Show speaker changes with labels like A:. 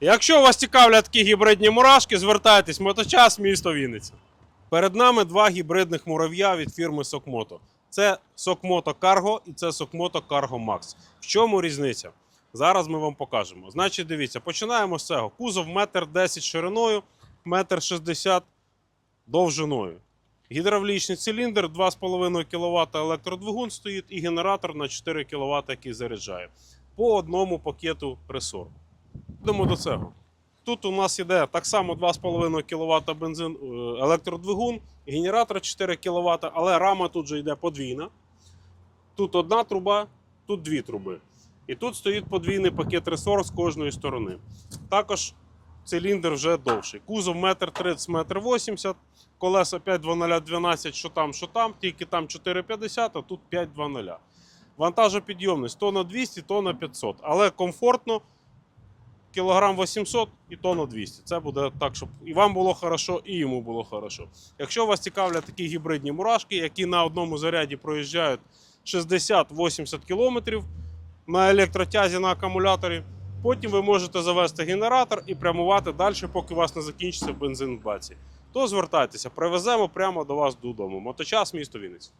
A: Якщо вас цікавлять такі гібридні мурашки, звертайтесь моточас, місто Вінниця. Перед нами два гібридних мурав'я від фірми Сокмото. Це Сокмото Cargo і це Сокмото Cargo Max. В чому різниця? Зараз ми вам покажемо. Значить, дивіться, починаємо з цього. Кузов 1,10 м шириною, 1,60 м довжиною. Гідравлічний циліндр, 2,5 кВт електродвигун стоїть і генератор на 4 кВт, який заряджає. По одному пакету ресор. Йдемо до цього. Тут у нас іде так само 2,5 кВт бензин, е, електродвигун, генератор 4 кВт, але рама тут же йде подвійна. Тут одна труба, тут дві труби. І тут стоїть подвійний пакет ресор з кожної сторони. Також циліндр вже довший. Кузов 1,30 м, 1,80 м, колеса 5,2012, що там, що там, тільки там 4,50, а тут 5,20. Вантажопідйомність тонна 200, тонна 500. Але комфортно кілограм 800 і тонна 200. Це буде так, щоб і вам було хорошо, і йому було хорошо. Якщо вас цікавлять такі гібридні мурашки, які на одному заряді проїжджають 60-80 кілометрів на електротязі на акумуляторі, потім ви можете завести генератор і прямувати далі, поки у вас не закінчиться бензин в баці. То звертайтеся, привеземо прямо до вас додому. Моточас, місто Вінниця.